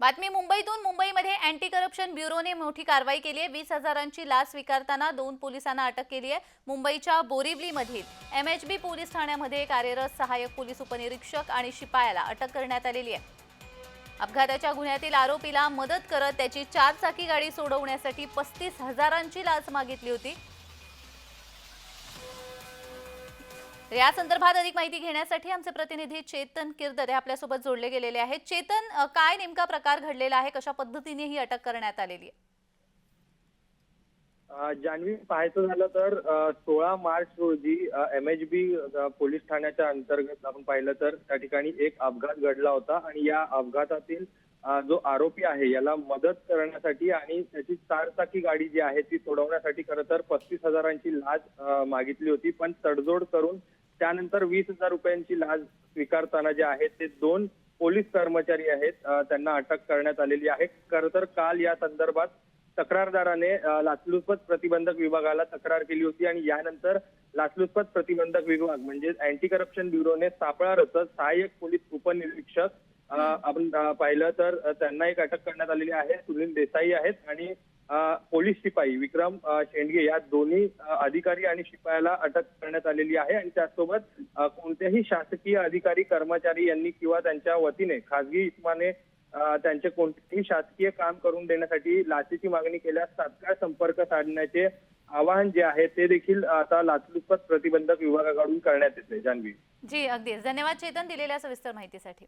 बातमी मुंबईतून मुंबईमध्ये अँटी करप्शन ब्युरोने मोठी कारवाई केली आहे. वीस हजारांची लाच स्वीकारताना दोन पोलिसांना अटक केली आहे. मुंबईच्या बोरिवलीमधील एम एच बी पोलीस ठाण्यामध्ये कार्यरत सहाय्यक पोलीस उपनिरीक्षक आणि शिपायाला अटक करण्यात आलेली आहे. अपघाताच्या गुन्ह्यातील आरोपीला मदत करत त्याची चारचाकी गाडी सोडवण्यासाठी पस्तीस हजारांची लाच मागितली होती. या संदर्भात अधिक माहिती घेण्यासाठी आमचे प्रतिनिधी चेतन किर्दर हे आपल्यासोबत जोडले गेलेले आहेत. चेतन काय नेमका प्रकार घडलेला आहे? कशा पद्धतीने ही अटक करण्यात आलेली आहे? जान्हवी पाहायचं झालं तर सोळा मार्च रोजी एम एच बी पोलीस ठाण्याच्या अंतर्गत आपण पाहिलं तर त्या ठिकाणी एक अपघात घडला होता आणि या अपघातातील जो आरोपी आहे याला मदत करण्यासाठी आणि त्याची चारचाकी गाडी जी आहे ती सोडवण्यासाठी खरं तर पस्तीस हजारांची लाच मागितली होती. पण तडजोड करून त्यानंतर वीस हजार रुपयांची लाच स्वीकारताना जे आहेत ते दोन पोलीस कर्मचारी आहेत त्यांना अटक करण्यात आलेली आहे. खर तर काल या संदर्भात तक्रारदाराने लाचलुचपत प्रतिबंधक विभागाला तक्रार केली होती आणि यानंतर लाचलुचपत प्रतिबंधक विभाग म्हणजे अँटी करप्शन ब्युरोने सापळा रचत सहाय्यक पोलीस उपनिरीक्षक आपण पाहिलं तर त्यांना एक अटक करण्यात आलेली आहे. सुनील देसाई आहेत आणि पोलीस शिपाई विक्रम शेंडगे या दोन्ही अधिकारी आणि शिपायाला अटक करण्यात आलेली आहे आणि त्यासोबत कोणत्याही शासकीय अधिकारी कर्मचारी यांनी किंवा त्यांच्या वतीने खासगी इस्माने त्यांचे कोणतेही शासकीय काम करून देण्यासाठी लाचेची मागणी केल्यास तात्काळ संपर्क साधण्याचे आवाहन जे आहे ते देखील आता लाचलुचपत प्रतिबंधक विभागाकडून करण्यात येते. जान्हवी जी अगदी धन्यवाद चेतन दिलेल्या सविस्तर माहितीसाठी.